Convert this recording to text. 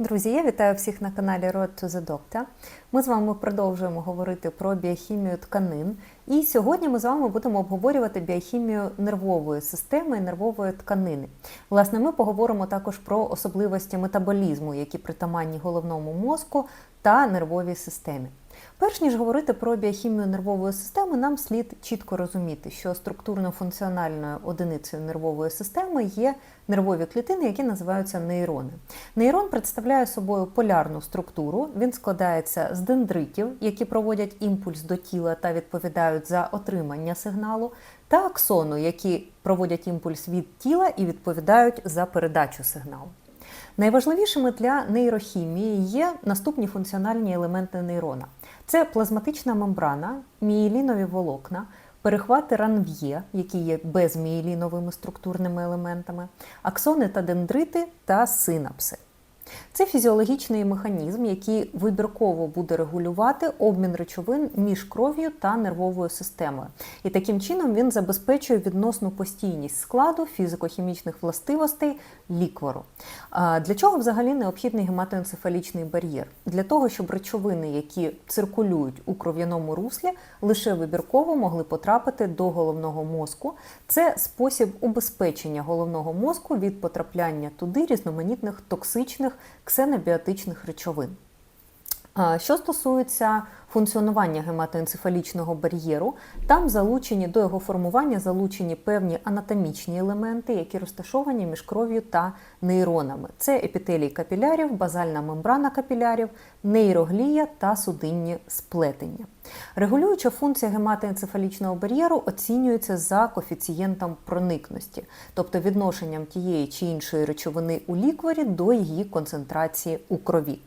Друзі, я вітаю всіх на каналі Road to the Doctor. Ми з вами продовжуємо говорити про біохімію тканин. І сьогодні ми з вами будемо обговорювати біохімію нервової системи і нервової тканини. Власне, ми поговоримо також про особливості метаболізму, які притаманні головному мозку та нервовій системі. Перш ніж говорити про біохімію нервової системи, нам слід чітко розуміти, що структурно-функціональною одиницею нервової системи є нервові клітини, які називаються нейрони. Нейрон представляє собою полярну структуру. Він складається з дендритів, які проводять імпульс до тіла та відповідають за отримання сигналу, та аксону, які проводять імпульс від тіла і відповідають за передачу сигналу. Найважливішими для нейрохімії є наступні функціональні елементи нейрона: це плазматична мембрана, мієлінові волокна, перехвати ранв'є, які є безмієліновими структурними елементами, аксони та дендрити та синапси. Це фізіологічний механізм, який вибірково буде регулювати обмін речовин між кров'ю та нервовою системою. І таким чином він забезпечує відносну постійність складу фізико-хімічних властивостей ліквору. Для чого взагалі необхідний гематоенцефалічний бар'єр? Для того, щоб речовини, які циркулюють у кров'яному руслі, лише вибірково могли потрапити до головного мозку. Це спосіб убезпечення головного мозку від потрапляння туди різноманітних токсичних ксенобіотичних речовин. Що стосується функціонування гематоенцефалічного бар'єру, там залучені до його формування залучені певні анатомічні елементи, які розташовані між кров'ю та нейронами. Це епітелій капілярів, базальна мембрана капілярів, нейроглія та судинні сплетення. Регулююча функція гематоенцефалічного бар'єру оцінюється за коефіцієнтом проникності, тобто відношенням тієї чи іншої речовини у лікварі до її концентрації у крові.